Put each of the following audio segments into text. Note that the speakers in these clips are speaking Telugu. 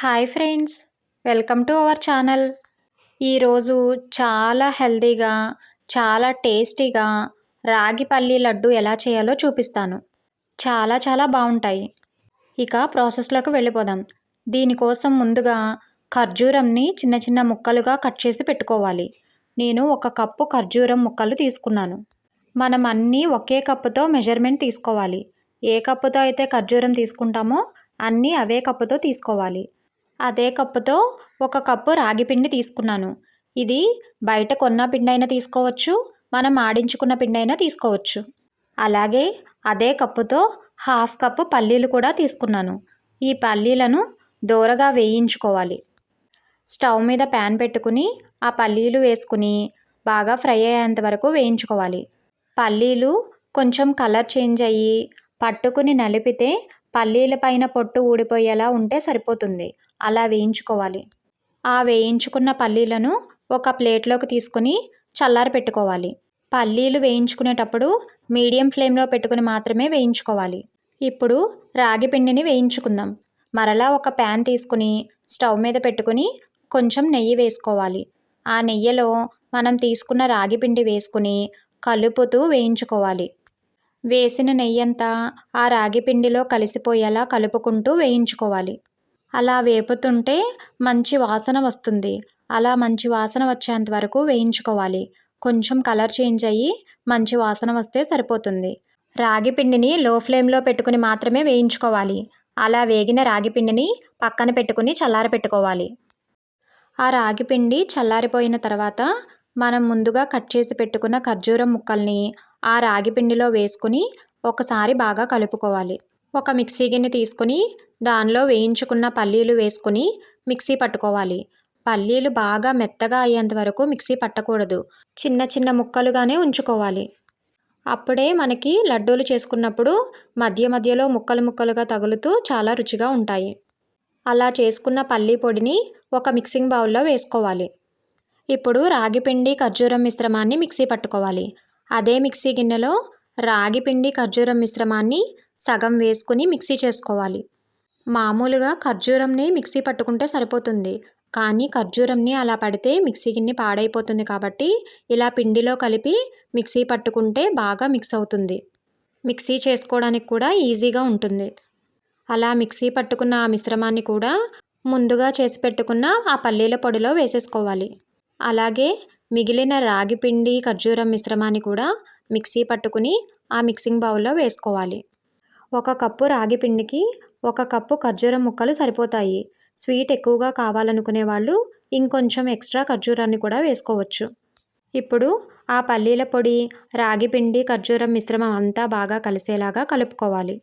Hi friends welcome to our channel. ఈరోజు చాలా హెల్దీగా చాలా టేస్టీగా రాగి పల్లి లడ్డు ఎలా చేయాలో చూపిస్తాను. చాలా చాలా బాగుంటాయి. ఇక ప్రాసెస్లోకి వెళ్ళిపోదాం. దీనికోసం ముందుగా ఖర్జూరంని చిన్న చిన్న ముక్కలుగా కట్ చేసి పెట్టుకోవాలి. నేను ఒక కప్పు ఖర్జూరం ముక్కలు తీసుకున్నాను. మనం అన్నీ ఒకే కప్పుతో మెజర్మెంట్ తీసుకోవాలి. ఏ కప్పుతో అయితే ఖర్జూరం తీసుకుంటామో అన్నీ అవే కప్పుతో తీసుకోవాలి. అదే కప్పుతో ఒక కప్పు రాగి పిండి తీసుకున్నాను. ఇది బయట కొన్న పిండి అయినా తీసుకోవచ్చు మనం ఆడించుకున్న పిండి అయినా తీసుకోవచ్చు. అలాగే అదే కప్పుతో హాఫ్ కప్పు పల్లీలు కూడా తీసుకున్నాను. ఈ పల్లీలను దూరగా వేయించుకోవాలి. స్టవ్ మీద ప్యాన్ పెట్టుకుని ఆ పల్లీలు వేసుకుని బాగా ఫ్రై అయ్యేంత వరకు వేయించుకోవాలి. పల్లీలు కొంచెం కలర్ చేంజ్ అయ్యి పట్టుకుని నలిపితే పల్లీల పైన పొట్టు ఊడిపోయేలా ఉంటే సరిపోతుంది. అలా వేయించుకోవాలి. ఆ వేయించుకున్న పల్లీలను ఒక ప్లేట్లోకి తీసుకుని చల్లారి పెట్టుకోవాలి. పల్లీలు వేయించుకునేటప్పుడు మీడియం ఫ్లేమ్లో పెట్టుకుని మాత్రమే వేయించుకోవాలి. ఇప్పుడు రాగి పిండిని వేయించుకుందాం. మరలా ఒక ప్యాన్ తీసుకుని స్టవ్ మీద పెట్టుకుని కొంచెం నెయ్యి వేసుకోవాలి. ఆ నెయ్యిలో మనం తీసుకున్న రాగి పిండి వేసుకుని కలుపుతూ వేయించుకోవాలి. వేసిన నెయ్యంతా ఆ రాగి పిండిలో కలిసిపోయేలా కలుపుకుంటూ వేయించుకోవాలి. అలా వేపుతుంటే మంచి వాసన వస్తుంది. అలా మంచి వాసన వచ్చేంత వరకు వేయించుకోవాలి. కొంచెం కలర్ చేంజ్ అయ్యి మంచి వాసన వస్తే సరిపోతుంది. రాగి పిండిని లో ఫ్లేమ్లో పెట్టుకుని మాత్రమే వేయించుకోవాలి. అలా వేగిన రాగి పిండిని పక్కన పెట్టుకుని చల్లారి పెట్టుకోవాలి. ఆ రాగి పిండి చల్లారిపోయిన తర్వాత మనం ముందుగా కట్ చేసి పెట్టుకున్న ఖర్జూరం ముక్కల్ని ఆ రాగి పిండిలో వేసుకుని ఒకసారి బాగా కలుపుకోవాలి. ఒక మిక్సీ గిన్నె తీసుకుని దానిలో వేయించుకున్న పల్లీలు వేసుకుని మిక్సీ పట్టుకోవాలి. పల్లీలు బాగా మెత్తగా అయ్యేంత వరకు మిక్సీ పట్టకూడదు. చిన్న చిన్న ముక్కలుగానే ఉంచుకోవాలి. అప్పుడే మనకి లడ్డూలు చేసుకున్నప్పుడు మధ్య మధ్యలో ముక్కలు ముక్కలుగా తగులుతూ చాలా రుచిగా ఉంటాయి. అలా చేసుకున్న పల్లీ పొడిని ఒక మిక్సింగ్ బౌల్లో వేసుకోవాలి. ఇప్పుడు రాగిపిండి ఖర్జూరం మిశ్రమాన్ని మిక్సీ పట్టుకోవాలి. అదే మిక్సీ గిన్నెలో రాగి పిండి ఖర్జూరం మిశ్రమాన్ని సగం వేసుకుని మిక్సీ చేసుకోవాలి. మామూలుగా ఖర్జూరంని మిక్సీ పట్టుకుంటే సరిపోతుంది. కానీ ఖర్జూరంని అలా పడితే మిక్సీ గిన్నె పాడైపోతుంది కాబట్టి ఇలా పిండిలో కలిపి మిక్సీ పట్టుకుంటే బాగా మిక్స్ అవుతుంది. మిక్సీ చేసుకోవడానికి కూడా ఈజీగా ఉంటుంది. అలా మిక్సీ పట్టుకున్న ఆ మిశ్రమాన్ని కూడా ముందుగా చేసి పెట్టుకున్న ఆ పల్లీల పొడిలో వేసేసుకోవాలి. అలాగే మిగిలిన రాగి పిండి ఖర్జూరం మిశ్రమాన్ని కూడా మిక్సీ పట్టుకుని ఆ మిక్సింగ్ బౌల్లో వేసుకోవాలి. ఒక కప్పు రాగి పిండికి ఒక కప్పు ఖర్జూరం ముక్కలు సరిపోతాయి. స్వీట్ ఎక్కువగా కావాలనుకునే వాళ్ళు ఇంకొంచెం ఎక్స్ట్రా ఖర్జూరాన్ని కూడా వేసుకోవచ్చు. ఇప్పుడు ఆ పల్లీల పొడి రాగి పిండి ఖర్జూరం మిశ్రమం అంతా బాగా కలిసేలాగా కలుపుకోవాలి.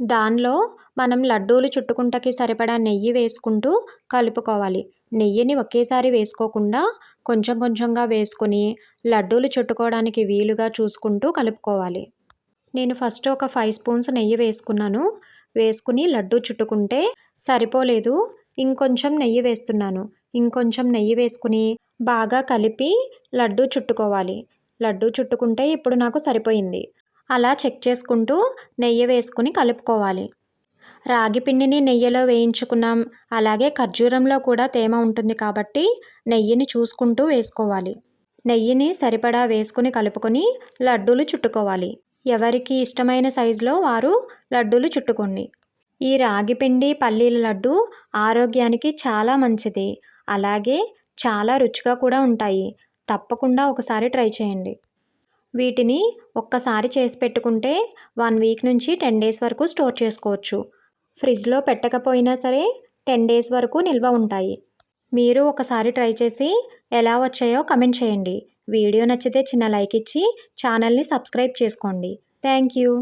దానిలో మనం లడ్డూలు చుట్టుకుంటకి సరిపడా నెయ్యి వేసుకుంటూ కలుపుకోవాలి. నెయ్యిని ఒకేసారి వేసుకోకుండా కొంచెం కొంచెంగా వేసుకుని లడ్డూలు చుట్టుకోవడానికి వీలుగా చూసుకుంటూ కలుపుకోవాలి. నేను ఫస్ట్ ఒక ఫైవ్ స్పూన్స్ నెయ్యి వేసుకున్నాను. వేసుకుని లడ్డు చుట్టుకుంటే సరిపోలేదు. ఇంకొంచెం నెయ్యి వేస్తున్నాను. ఇంకొంచెం నెయ్యి వేసుకుని బాగా కలిపి లడ్డు చుట్టుకోవాలి. లడ్డు చుట్టుకుంటే ఇప్పుడు నాకు సరిపోయింది. అలా చెక్ చేసుకుంటూ నెయ్యి వేసుకుని కలుపుకోవాలి. రాగి పిండిని నెయ్యిలో వేయించుకున్నాం. అలాగే ఖర్జూరంలో కూడా తేమ ఉంటుంది కాబట్టి నెయ్యిని చూసుకుంటూ వేసుకోవాలి. నెయ్యిని సరిపడా వేసుకుని కలుపుకొని లడ్డూలు చుట్టుకోవాలి. ఎవరికి ఇష్టమైన సైజులో వారు లడ్డూలు చుట్టుకోండి. ఈ రాగిపిండి పల్లీల లడ్డు ఆరోగ్యానికి చాలా మంచిది. అలాగే చాలా రుచిగా కూడా ఉంటాయి. తప్పకుండా ఒకసారి ట్రై చేయండి. వీటిని ఒక్కసారి చేసి పెట్టుకుంటే వన్ వీక్ నుంచి టెన్ డేస్ వరకు స్టోర్ చేసుకోవచ్చు. ఫ్రిడ్జ్లో పెట్టకపోయినా సరే టెన్ డేస్ వరకు నిల్వ ఉంటాయి. మీరు ఒకసారి ట్రై చేసి ఎలా వచ్చాయో కమెంట్ చేయండి. వీడియో నచ్చితే చిన్న లైక్ ఇచ్చి ఛానల్ని సబ్స్క్రైబ్ చేసుకోండి. Thank you.